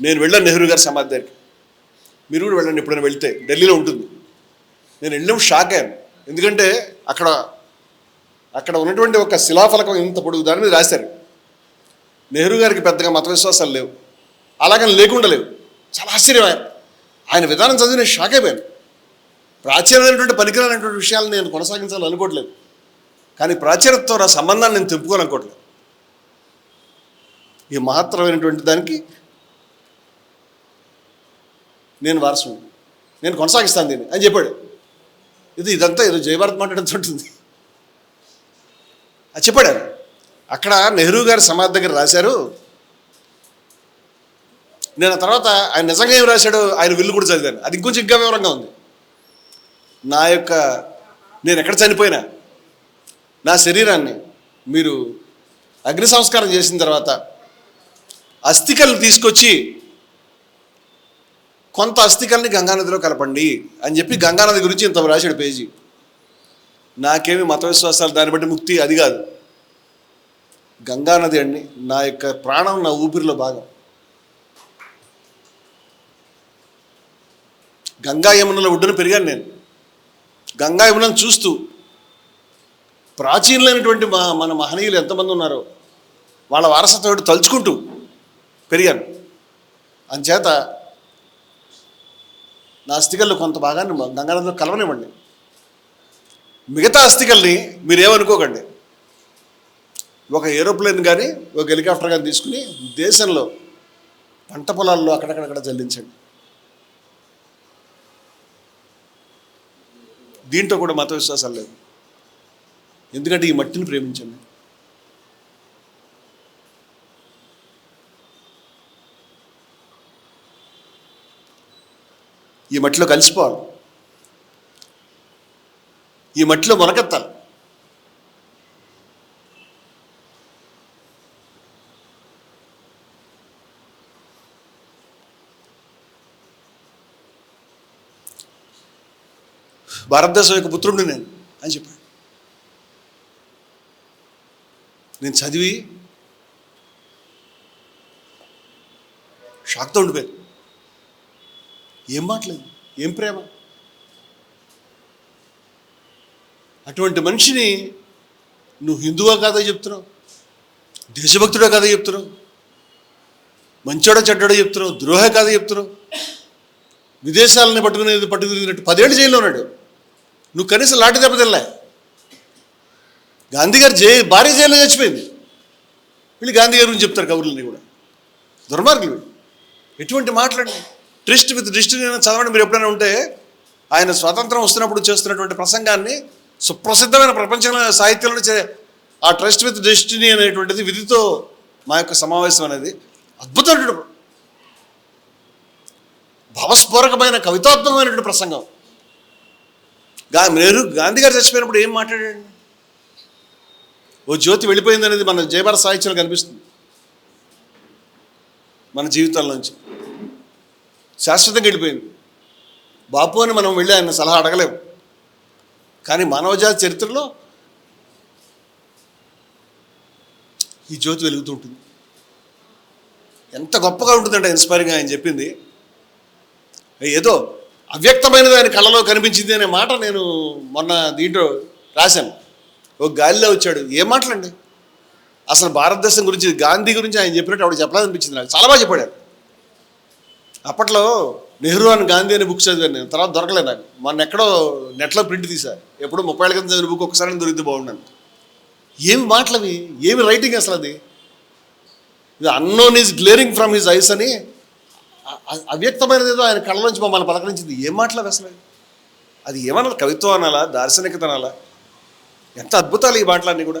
నేను వెళ్ళాను నెహ్రూ గారి సమాధి దగ్గరికి మీరు కూడా వెళ్ళండి ఎప్పుడైనా వెళ్తే. ఢిల్లీలో ఉంటుంది. నేను వెళ్ళడం షాక్ అయ్యాను. ఎందుకంటే అక్కడ అక్కడ ఉన్నటువంటి ఒక శిలాఫలకం ఇంత పొడుగు దాని మీద రాశారు. నెహ్రూ గారికి పెద్దగా మత విశ్వాసాలు లేవు. అలాగని లేకుండా లేవు. చాలా ఆశ్చర్యం ఆయన. విధానం చదివి నేను షాక్ అయిపోయాను. ప్రాచీనమైనటువంటి పనికిరానటువంటి విషయాలను నేను కొనసాగించాలని అనుకోవట్లేదు. కానీ ప్రాచీనతతో నా సంబంధాన్ని నేను తెంపుకోవాలనుకోవట్లేదు. ఈ మహత్తరమైనటువంటి దానికి నేను వారసు నేను కొనసాగిస్తాను దీన్ని. అని చెప్పాడు. ఇది ఇదంతా ఏదో జయభారత్ మాట్లాడంతో ఉంటుంది. అది చెప్పాడు అక్కడ నెహ్రూ గారి సమాధి దగ్గర రాశారు. నేను ఆ తర్వాత ఆయన నిజంగా ఏం రాశాడో ఆయన విల్లు కూడా చదివాను. అది ఇంకొంచెం ఇంకా వివరంగా ఉంది. నా యొక్క నేను ఎక్కడ చనిపోయినా నా శరీరాన్ని మీరు అగ్ని సంస్కారం చేసిన తర్వాత అస్థికలు తీసుకొచ్చి కొంత అస్థికల్ని గంగానదిలో కలపండి అని చెప్పి గంగానది గురించి ఇంత రాశాడు పేజీ. నాకేమి మత విశ్వాసాలు దాన్ని బట్టి ముక్తి అది కాదు. గంగానది అండి నా యొక్క ప్రాణం నా ఊపిరిలో భాగం. గంగా యమునల ఒడ్డున పెరిగాను నేను. గంగా యమునను చూస్తూ ప్రాచీనమైనటువంటి మా మన మహనీయులు ఎంతమంది ఉన్నారో వాళ్ళ వారసత్వం తలుచుకుంటూ పెరిగాను. అంచేత నా అస్థికల్లో కొంత భాగాన్ని మా కలవనివ్వండి. మిగతా అస్థికల్ని మీరేమనుకోకండి. ఒక ఏరోప్లేన్ కానీ ఒక హెలికాప్టర్ కానీ తీసుకుని దేశంలో పంట పొలాల్లో అక్కడక్కడక్కడ జల్లించండి. దీంట్లో కూడా మత విశ్వాసాలు లేవు. ఎందుకంటే ఈ మట్టిని ప్రేమించండి. ఈ మట్టిలో కలిసిపోవాలి. ఈ మట్టిలో మొలకెత్తాలి. భారతదేశం యొక్క పుత్రుడిని నేను అని చెప్పాడు. నేను చదివి షాక్తో ఉండిపోయాను. ఏం మాటలేదు ఏం ప్రేమ? అటువంటి మనిషిని నువ్వు హిందువా కాదా చెప్తున్నావు? దేశభక్తుడో కాదా చెప్తున్నావు? మంచోడో చెడ్డోడో చెప్తున్నావు? ద్రోహ కాదా చెప్తున్నావు? విదేశాలని పట్టుకునేది పట్టుకునేటట్టు పదేళ్ళు జైల్లో ఉన్నాడు. నువ్వు కనీసం లాటి దెబ్బ తినలే. గాంధీ గారు జై భారీ జైల్లో చచ్చిపోయింది. వీళ్ళు గాంధీ గారి గురించి చెప్తారు కబుర్లని కూడా. దుర్మార్గులు ఎటువంటి మాట్లాడినాయి ట్రిస్ట్ విత్ దృష్టి చదవండి. మీరు ఎప్పుడైనా ఉంటే ఆయన స్వాతంత్రం వస్తున్నప్పుడు చేస్తున్నటువంటి ప్రసంగాన్ని సుప్రసిద్ధమైన ప్రపంచంలో సాహిత్యంలో చే ఆ ట్రస్ట్ విత్ డెస్టినీ అనేటువంటిది విధితో మా యొక్క సమావేశం అనేది అద్భుతమైన భావస్ఫోరకమైన కవితాత్మకమైనటువంటి ప్రసంగం. గా మీరు గాంధీ గారు చచ్చిపోయినప్పుడు ఏం మాట్లాడండి ఓ జ్యోతి వెళ్ళిపోయింది అనేది మన జయభారత సాహిత్యంలో కనిపిస్తుంది. మన జీవితాల్లోంచి. శాశ్వతంగా వెళ్ళిపోయింది. బాపు అని మనం వెళ్ళి ఆయన సలహా అడగలేము. కానీ మానవజాతి చరిత్రలో ఈ జ్యోతి వెలుగుతూ ఉంటుంది. ఎంత గొప్పగా ఉంటుందంటే ఇన్స్పైరింగ్ ఆయన చెప్పింది. ఏదో అవ్యక్తమైనది ఆయన కళ్ళలో కనిపించింది అనే మాట నేను మొన్న దీంట్లో రాశాను. ఒక గాలిలో వచ్చాడు. ఏం మాటలండి? అసలు భారతదేశం గురించి గాంధీ గురించి ఆయన చెప్పినట్టు ఆవిడ చెప్పాలనిపించింది నాకు. చాలా బాగా చెప్పాడు అప్పట్లో నెహ్రూ అని గాంధీ అనే బుక్ చదివాను నేను. తర్వాత దొరకలేదు నాకు. మొన్న ఎక్కడో నెట్లో ప్రింట్ తీసా. ఎప్పుడో ముప్పై ఏళ్ళ కింద చదివిన బుక్ ఒకసారి దొరికితే బాగుండాను ఏమి మాటలవి ఏమి రైటింగ్ అసలు అది? ఇది unknown is glaring from his eyes అని అవ్యక్తమైనది ఏదో ఆయన కళ్ళ నుంచి మమ్మల్ని పలకరించింది. ఏం మాటలవి అసలు? అది ఏమన్నా కవిత్వం అనాలా? దార్శనికత అనాలా? ఎంత అద్భుతాలు ఈ మాటలన్నీ కూడా.